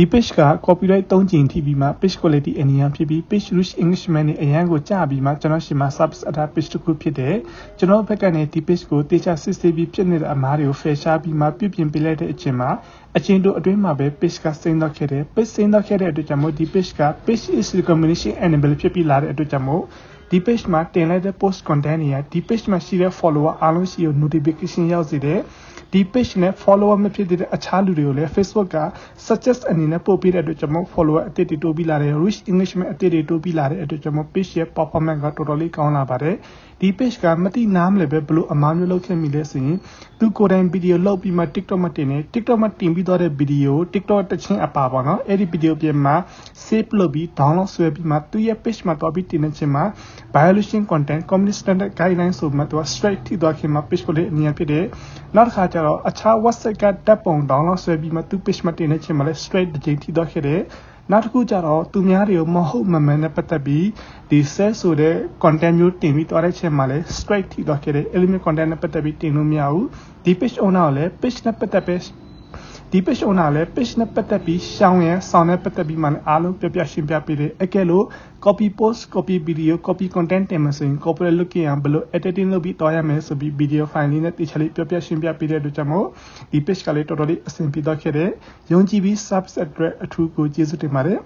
ဒီ page က copyright 3ကြိမ်ထိပြီးမှ page quality အနည်းငယ်ဖြစ်ပြီး page reach engagement နဲ့အရန်ကိုကြာပြီးမှကျွန်တော်ရှိမှာ service အထား page တစ်ခုဖြစ်တယ်ကျွန်တော်ဘက်ကနေဒီ page ကိုတေချာစစ်ဆေးပြီးဖြစ်နေတဲ့အမားတွေကို fair ရှားပြီးမှပြုပြင်ပေးလိုက်တဲ့အချိန်မှာအချင်းတို့အတွင်းမှာပဲ page ကစိမ့်တော့ခဲ့တယ် page စိမ့်တော့ခဲ့တဲ့အတွက်ကြောင့်မို့ဒီ page က page is recommendation enable ဖြစ်ပြီးလာတဲ့အတွက်ကြောင့်မို့ ဒီ page မှာတင်လိုက်တဲ့ post content တွေကဒီ page မှာရှိတဲ့ follower အားလုံးရှိကို notification ရောက်စေတယ်ဒီ page နဲ့ follower မဖြစ်တဲ့အခြားလူတွေကိုလည်း Facebook က suggest အနေနဲ့ပို့ပေးတဲ့အတွက်ကြောင့်မို့ follower အသစ်တွေတိုးပြီးလာတယ် reach engagement အသစ်တွေတိုးပြီးလာတဲ့အတွက်ကြောင့်မို့ page ရဲ့ performance ကတော်တော်လေးကောင်းလာပါတယ်ဒီ page ကမတိနားမလဲပဲဘလို့အမားမျိုးလုပ်ခဲ့မိလဲဆိုရင်သူကိုယ်တိုင်ဗီဒီယိုလုပ်ပြီးမှ TikTok မှာတင်တယ် TikTok မှာတင်ပြီးတော့တဲ့ဗီဒီယို TikTok တစ်ချင်းအပါပေါ့နော်အဲ့ဒီဗီဒီယိုပြင်မှာ save လုပ်ပြီး download ဆွဲပြီးမှသူရဲ့ page မှာတော့ပြီးတင်နေချင်းမှာ violation content community standard guideline ဆိုမှသူက straight ထိသွားခင်မှာ page ကိုလေးအမြင်ဖြစ်တယ်နောက်တစ်ခါကျတော့အခြား WhatsApp ကတပ်ပုံ download ဆွဲပြီးမှသူ page မှာတင်နေချင်းမှာလည်း straight တစ်ချိန်ထိသွားခဲ့တယ်နောက်တစ်ခုကျတော့သူများတွေကိုမဟုတ်မမှန်နဲ့ပတ်သက်ပြီးဒီ set ဆိုတဲ့ content မျိုးတင်ပြီးသွားတဲ့ချက်မှာလည်း straight ထိသွားခဲ့တယ် element content နဲ့ပတ်သက်ပြီးတင်လို့မရဘူးဒီ page owner ကိုလည်း page နဲ့ပတ်သက်ပြီး ဒီ page owner လည်း page နဲ့ပတ်သက်ပြီးရှောင်းရန်ဆောင်းနဲ့ပတ်သက်ပြီးမှလည်းအားလုံးပြပြရှင်းပြပေးတယ်အကဲလို့ copy post copy video copy content တင်မှဆိုရင် corporate look ရအောင်ဘယ်လို editing လုပ်ပြီးတွားရမယ်ဆိုပြီး video file လေးနဲ့တိကျလေးပြပြရှင်းပြပေးတဲ့အတွက်ကြောင့်မို့ဒီ page ကလေးတော်တော်လေးအဆင်ပြေတော့ခဲ့တယ်ယုံကြည်ပြီး subscribe အတွက်အထူးကိုကျေးဇူးတင်ပါတယ်